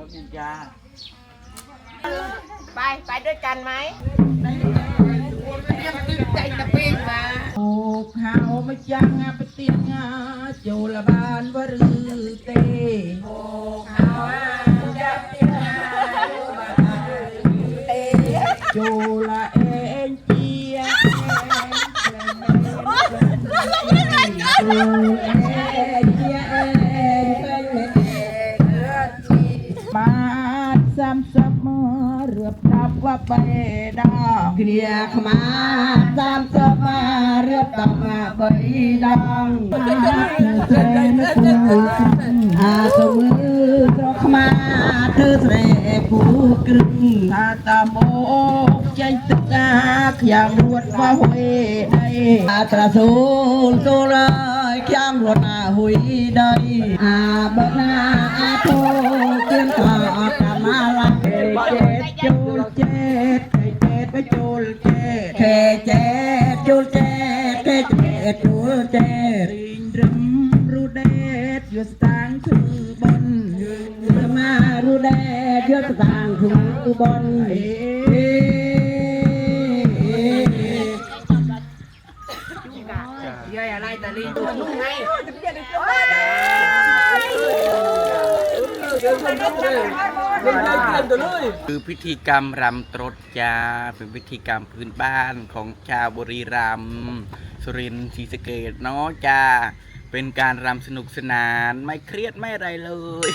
เขากินยา ไป ไปด้วยกันไหมโอ้ขาวมาจังอาปเตียงอาโจละบานวรือเตโอ้ขาวจะเตียงอาโจละเอ็นเจียโจละเอ็นเจีย ซ้ำซับมาเรือบดับว่าไปดาเกลียขมาตามซับมาเรือบดับมาไปดังอาสมือตรอกมาเธอแสรผู้กรึงอาตาโมกใจตึกอาขยามรวดว่าหวยได้อาตราสูลโซลายขยามรวดนาหุยได้อาบนาอาโท เจ็ดจูลเจ็ดเจ็ดไปจูลเจ็ดเจ็ดจูลเจ็ดเจ็ดจูลเจ็ดริงรึมรูเดดอยู่สตางคือบนมารูเดดอยู่สตางคือบนยายอะไรแตะลีตัวนุ่งไงเดี๋ยวคื คือพิธีกรรมรำตรดจาเป็นพิธีกรรมพื้นบ้านของชาวบุรีรัมย์สุรินทร์ศรีสะเกดเนาะจ้าเป็นการรำสนุกสนานไม่เครียดไม่อะไรเลย